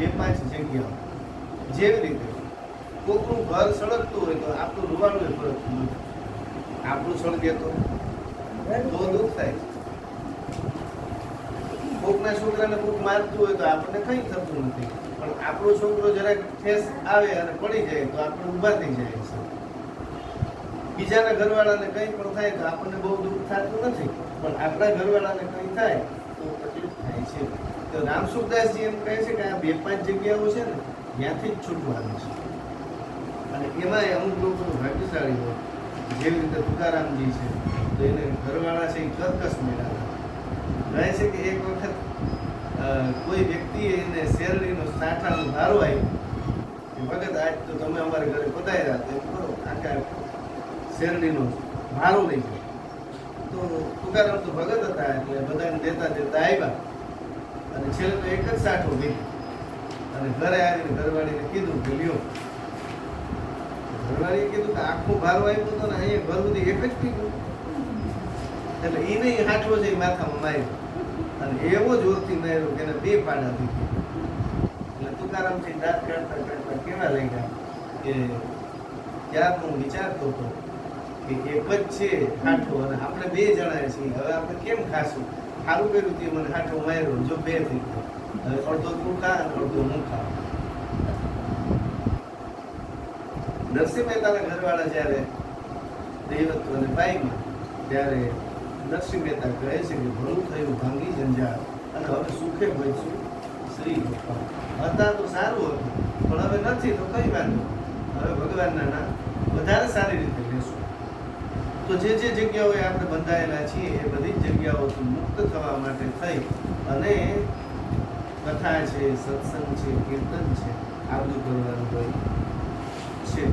બે પાંચ જગ્યા જેવી રીતે કોકનું ઘર સળગતું હોય તો આપણું રૂવાનું એ ફરકતું નથી. આપણું સળગે તો? બહુ દુઃખ થાય. કોકના છોકરાને કોક મારતું હોય તો આપણને કંઈ થતું નથી. પણ આપણો છોકરો જરાક ઠેસ આવે અને પડી જાય તો આપણે ઊભા થઈ જાય છે બીજાના ઘરવાળાને કંઈ પણ થાય તો આપણને બહુ દુઃખ થતું નથી. પણ આપણા ઘરવાળાને કંઈ થાય તો તકલીફ થાય છે. તો રામસુખદાસજી એમ કહે છે કે આ બે પાંચ જગ્યાઓ છે ને, ત્યાંથી જ છૂટવાનું છે. અને એમાંય અમુક લોકો ભાગ્યશાળી હોય, જેવી રીતે તુકારામજી છે, તો એને ઘરવાળા છે એ કર્કશ મેળવ્યા કહે છે કે એક વખત કોઈ વ્યક્તિએ એને શેરડીનો સાંઠાનો ધારો આવ્યો કે ભગત, આજ તો તમે અમારે ઘરે પધાર્યા તો એમ કરો, આખા શેરડીનો ભારો લઈ જાય તો તુકારામ તો ભગત હતા, એટલે બધાને દેતા દેતા આવ્યા અને છેલ્લે તો એક જ સાઠો લીધો અને ઘરે આવીને ઘરવાળીને કીધું કે, લ્યો. ઘરવાળીએ કીધું કે, આખો ભારો આવ્યો હતો ને અહીંયા ઘર બધી એક જ પીધું એટલે એ નહીં હાથવો છે માથામાં માર્યો. અને એવો જોરથી માર્યો કે એને બે પાડા થઈ એટલે તુકારામથી દાંત કાઢતા કાઢતા કેવા લાગ્યા કે ત્યાં હું વિચારતો હતો કે એક જ છે હાથો અને આપણે બે જણા છીએ, હવે આપણે કેમ ખાશું? સારું કર્યું તે મને હાટો માર્યો જો બે થઈ ગયો હવે અડધો તું અને અડધો હું નરસિંહ મહેતાના ઘરવાળા જ્યારે દૈવત્વને પાઈમાં ત્યારે નરસિંહ મહેતા કહે છે કે ભલું થયું, ભાંગી જંજાળ. અને હવે સુખે બચશું શ્રી ગોપાલ હતા તો સારું હતું, પણ હવે નથી, તો કઈ વાંધો? હવે ભગવાનના નામ વધારે સારી રીતે લેશું. તો જે જે જગ્યાઓએ આપણે બંધાયેલા છીએ એ બધી જ જગ્યાઓથી મુક્ત થવા માટે થઈ અને કથા છે, સત્સંગ છે, કીર્તન છે આ બધું કરવાનું હોય છે.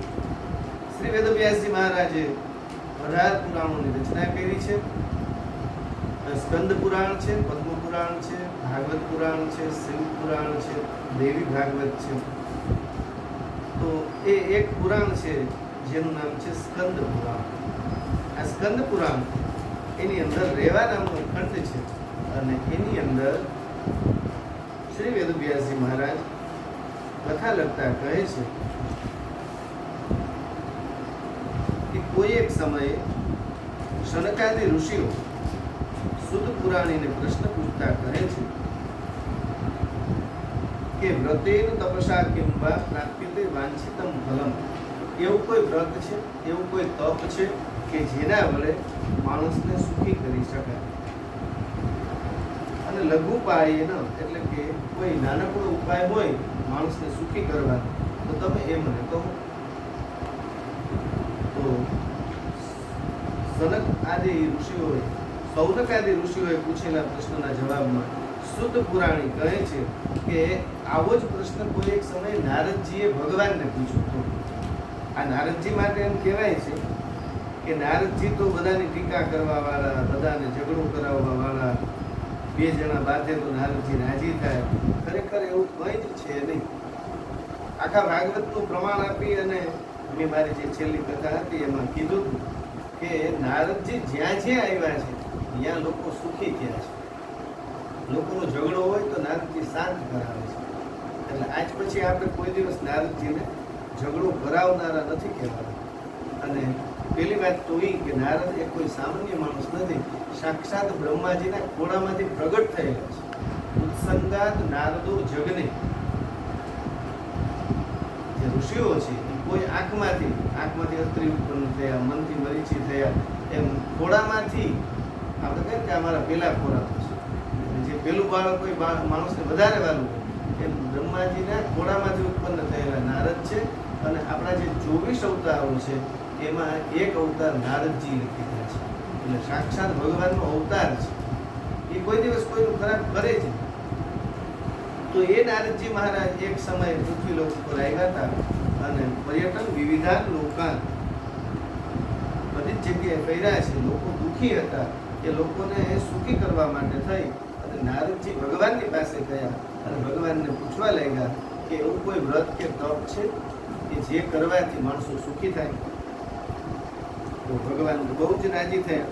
શ્રી વેદવ્યાસજી મહારાજે અઢાર પુરાણોની રચના કરી છે. સ્કંદ પુરાણ છે, પદ્મ પુરાણ છે, ભાગવત પુરાણ છે, શિવ પુરાણ છે, દેવી ભાગવત છે. તો એ એક પુરાણ છે, જેનું નામ છે સ્કંદ પુરાણ. આ સ્કંદ પુરાણ એની અંદર રેવા નામનો ખંડ છે. અને એની અંદર શ્રી વેદવ્યાસજી મહારાજ કથા લખતા કહે છે કે કોઈ એક સમયે શનકાદી ઋષિઓ શુદ્ધ પુરાણીને પ્રશ્ન પૂછતા કહે છે કે વ્રતેન તપસા કિંબા પ્રાપ્યતે વાંછિતમ ફલમ. એવું કોઈ વ્રત છે? એવું કોઈ તપ છે? કે જેના વડે માણસને સુખી કરી શકાય. અને લઘુ ઉપાયન એટલે કે કોઈ નાનકડો ઉપાય હોય માણસને સુખી કરવાનો તો તમે એ મને કહો તો સનક આદિ ઋષિઓએ, સૌનક આદિ ઋષિઓએ પૂછેલા પ્રશ્નના જવાબમાં શુદ્ધ પુરાણી કહે છે કે આવો જ પ્રશ્ન કોઈ એક સમયે નારદજીએ ભગવાનને પૂછ્યો હતો. આ નારદજી માટે એમ કહેવાય છે કે નારદજી તો બધાની ટીકા કરવા વાળા, બધાને ઝઘડો કરાવવા વાળા, બે જણા બાંધે તો નારદજી રાજી થાય. ખરેખર એવું કંઈ જ છે નહીં. આખા ભાગવતનું પ્રમાણ આપી અને મેં મારી જે છેલ્લી કથા હતી એમાં કીધું કે નારદજી જ્યાં જ્યાં આવ્યા છે, ત્યાં લોકો સુખી થયા છે. લોકોનો ઝઘડો હોય તો નારદજી શાંત કરાવે છે. એટલે આજ પછી આપણે કોઈ દિવસ નારદજીને ઝઘડો કરાવનારા નથી કહેવાના. અને પેલી વાત તો એ કે નારદ એ કોઈ સામાન્ય માણસ નથી, સાક્ષાત બ્રહ્માજીના ખોળામાંથી પ્રગટ થયેલા છે. ઉત્સંગાત નારદો જગને. જે ઋષિઓ છે કોઈ આંખમાંથી આંખમાંથી અત્રી ઉત્પન્ન થયા, મનથી મરીચી થયા, એમ ખોળામાંથી આપણે કહીએ કે અમારા પેલા ખોરાક છે. જે પેલું બાળક બા- માણસને વધારે વાલું હોય. એમ બ્રહ્માજીના ખોળામાંથી ઉત્પન્ન થયેલા નારદ છે અને આપણા જે ચોવીસ અવતારો છે એમાં એક અવતાર નારદજી લખેલા છે. એટલે સાક્ષાત ભગવાનનો અવતાર છે. એ કોઈ દિવસ કોઈનું ખરાબ કરે છે તો એ નારદજી મહારાજ એક સમયે પૃથ્વી લોક ઉપર આવ્યા હતા અને પર્યટન વિવિધાન લોકાન બધી જગ્યાએ ફેર્યા છે. લોકો દુઃખી હતા કે લોકોને સુખી કરવા માટે થઈ અને નારદજી ભગવાનની પાસે ગયા અને ભગવાનને પૂછવા લાગ્યા કે એવું કોઈ વ્રત કે તપ છે કે જે કરવાથી માણસો સુખી થાય? તો ભગવાન બહુ જ રાજી થયા.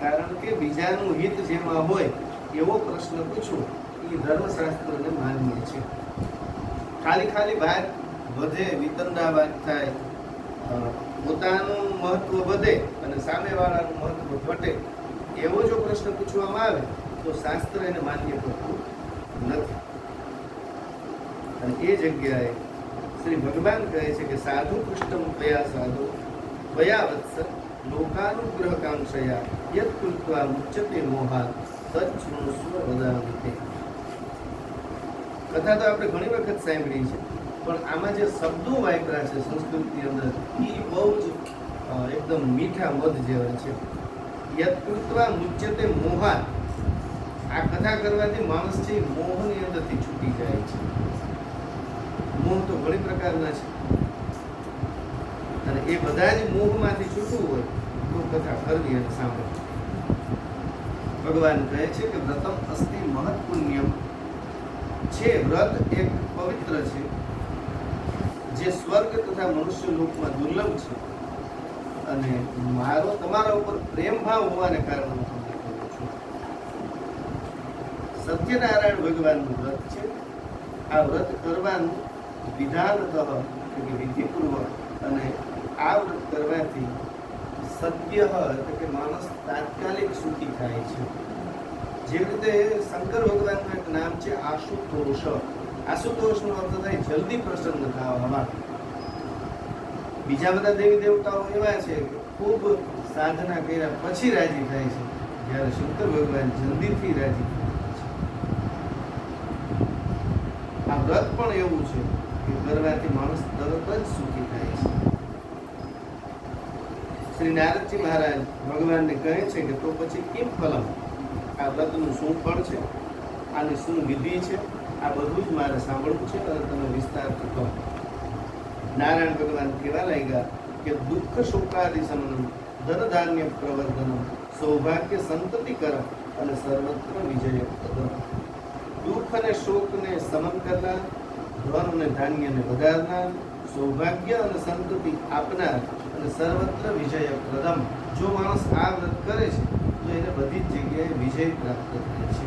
કારણ કે બીજાનું હિત જેમાં હોય એવો પ્રશ્ન પૂછવો એ ધર્મશાસ્ત્રને માન્ય છે. ખાલી ખાલી વાત વધે, વિતંડાવાદ થાય પોતાનું મહત્વ વધે અને સામેવાળાનું મહત્વ ઘટે એવો જો પ્રશ્ન પૂછવામાં આવે તો શાસ્ત્ર એને માન્ય કરતું નથી. અને એ જગ્યાએ શ્રી ભગવાન કહે છે કે સાધુ કૃષ્ણ કયા સાધુ? ત્વયા વત્સ લોકાનુગ્રહ કાંક્ષયા યત કૃત્વા મુચ્યતે મોહા તચ્છૃણસ્વ વદામિ કથા તો આપણે ઘણી વખત સાંભળી છે પણ આમાં જે શબ્દો વાપર્યા છે સંસ્કૃતની અંદર એ બહુ જ એકદમ મીઠા મધ જેવા છે યત કૃત્વા મુચ્યતે મોહા આ કથા કરવાથી માણસ છે મોહની અંદરથી છૂટી જાય છે મોહ તો ઘણી પ્રકારના છે અને એ બધા જ મોહમાંથી છૂટવું હોય તો કથા કરવી અને સાંભળવી ભગવાન કહે છે કે વ્રતમ અસ્તિ મહત પુણ્યમ છે વ્રત એક પવિત્ર છે, જે સ્વર્ગ તથા મનુષ્ય લોકમાં દુર્લભ છે. અને મારો તમારા ઉપર પ્રેમ ભાવ હોવાને કારણે હું તમને કહું છું. સત્યનારાયણ ભગવાનનું વ્રત છે. આ વ્રત કરવાનું વિધાનતઃ, એટલે કે વિધિપૂર્વક અને આ વ્રત કરવાથી સત્ય એટલે કે માણસ તાત્કાલિક સુખી થાય છે. જે રીતે શંકર ભગવાનનું એક નામ છે આશુતોષ. આશુતોષનો અર્થ થાય જલ્દી પ્રસન્ન થવા. બીજા બધા દેવી દેવતાઓ એવા છે કે ખૂબ સાધના કર્યા પછી રાજી થાય છે, જ્યારે શંકર ભગવાન જલ્દીથી રાજી થાય છે. આ વ્રત પણ એવું છે કે કરવાથી માણસ તરત જ સુખી થાય છે. શ્રી નારદજી મહારાજ ભગવાનને કહે છે કે તો પછી કેમ ફલમ આ વ્રતનું શું ફળ છે? આની શું વિધિ છે? આ બધું જ મારે સાંભળવું છે, અને તમે વિસ્તારથી કહો. નારાયણ ભગવાન કહેવા લાગ્યા કે દુઃખ શોકાદિ સમનમ ધન ધાન્ય પ્રવર્ધનમ સૌભાગ્ય સંતતિકર અને સર્વત્ર વિજય દુઃખ અને શોકને સમન કરનાર ધન અને ધાન્યને વધારનાર સૌભાગ્ય અને સંતતિ આપનાર અને સર્વત્ર વિજય પ્રદમ જો માણસ આ વ્રત કરે છે, તો એને બધી જ જગ્યાએ વિજય પ્રાપ્ત થાય છે.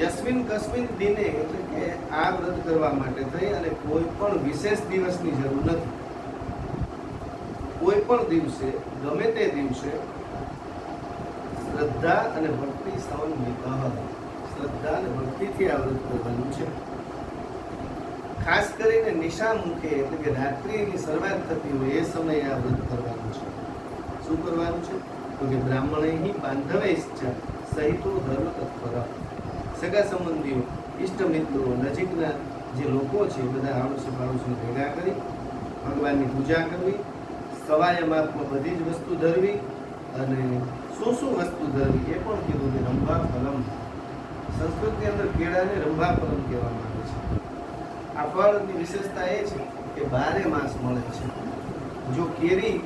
યસ્મિન કસ્મિન દિને એટલે કે આ વ્રત કરવા માટે થઈ અને કોઈ પણ વિશેષ દિવસની જરૂર નથી. કોઈ પણ દિવસે, ગમે તે દિવસે, શ્રદ્ધા અને ભક્તિ સમન્વિત શ્રદ્ધા અને ભક્તિથી આ વ્રત કરવાનું છે. ખાસ કરીને નિશા મુખે, એટલે કે રાત્રિની શરૂઆત થતી હોય એ સમયે આ વ્રત કરવાનું છે. શું કરવાનું છે? તો કે બ્રાહ્મણે બાંધવે ઈચ્છા સહિતો ધર્મ તત્પર. સગા સંબંધીઓ, ઈષ્ટ મિત્રો નજીકના જે લોકો છે બધા આડોશી પાડોશીને ભેગા કરી, ભગવાનની પૂજા કરવી સવાય માપમાં બધી જ વસ્તુ ધરવી અને શું શું વસ્તુ ધરવી એ પણ કીધું કે રંભા ફલમ સંસ્કૃતની અંદર કેળાને રંભા ફલમ કહેવામાં આવે છે. આ ફળની વિશેષતા એ છે કે બારે માસ મળે છે. જો કેરી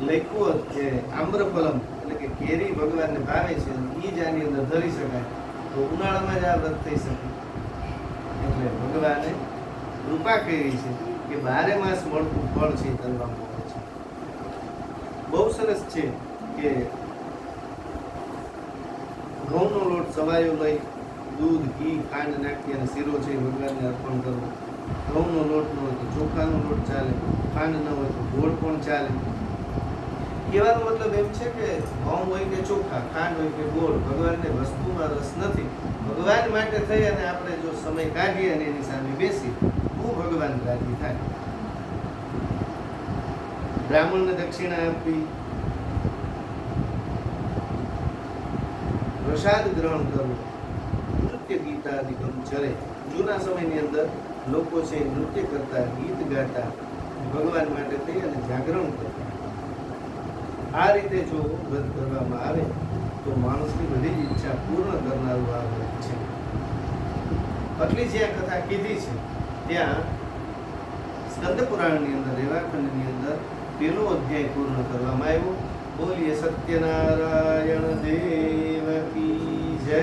લખ્યું હોત કે આમ્રફલમ, એટલે કે કેરી ભગવાનને ભાવે છે એ જ આની અંદર ધરી શકાય, તો ઉનાળામાં જ આ વ્રત થઈ શકે. એટલે ભગવાને કૃપા કરી છે કે બારે માસ મળતું ફળ છે એ ધરવામાં આવે છે. બહુ સરસ છે કે ઘઉંનો લોટ સવાયો લઈ દૂધ, ઘી, ખાંડ નાખી અને શીરો છે ભગવાનને અર્પણ કરવો. ઘઉંનો લોટ ન હોય તો ચોખાનો લોટ ચાલે, ખાંડ ન હોય તો ગોળ પણ ચાલે. કહેવાનો મતલબ એમ છે કે ઘઉં હોય કે ચોખા, ખાંડ હોય કે ગોળ, ભગવાનને વસ્તુમાં રસ નથી. ભગવાન માટે થઈ અને આપણે જો સમય કાઢીએ અને એની સામે બેસી હું ભગવાન રાજી થાય. બ્રાહ્મણને દક્ષિણા આપવી પ્રસાદ ગ્રહણ કરવું. નૃત્ય ગીતાદિકમ ચલે જૂના સમયની અંદર લોકો છે નૃત્ય કરતા, ગીત ગાતા, ભગવાન માટે થઈ અને જાગરણ કરતા આ રીતે જો વ્રત કરવામાં આવે, તો માણસની બધી જ ઈચ્છા પૂર્ણ કરનારું આ વ્રત છે. આટલી જ્યાં કથા કીધી છે. ત્યાં સ્કંદ પુરાણની અંદર, રેવાખંડની અંદર પેલો અધ્યાય પૂર્ણ કરવામાં આવ્યો. બોલીએ સત્યનારાયણ દેવ કી જય.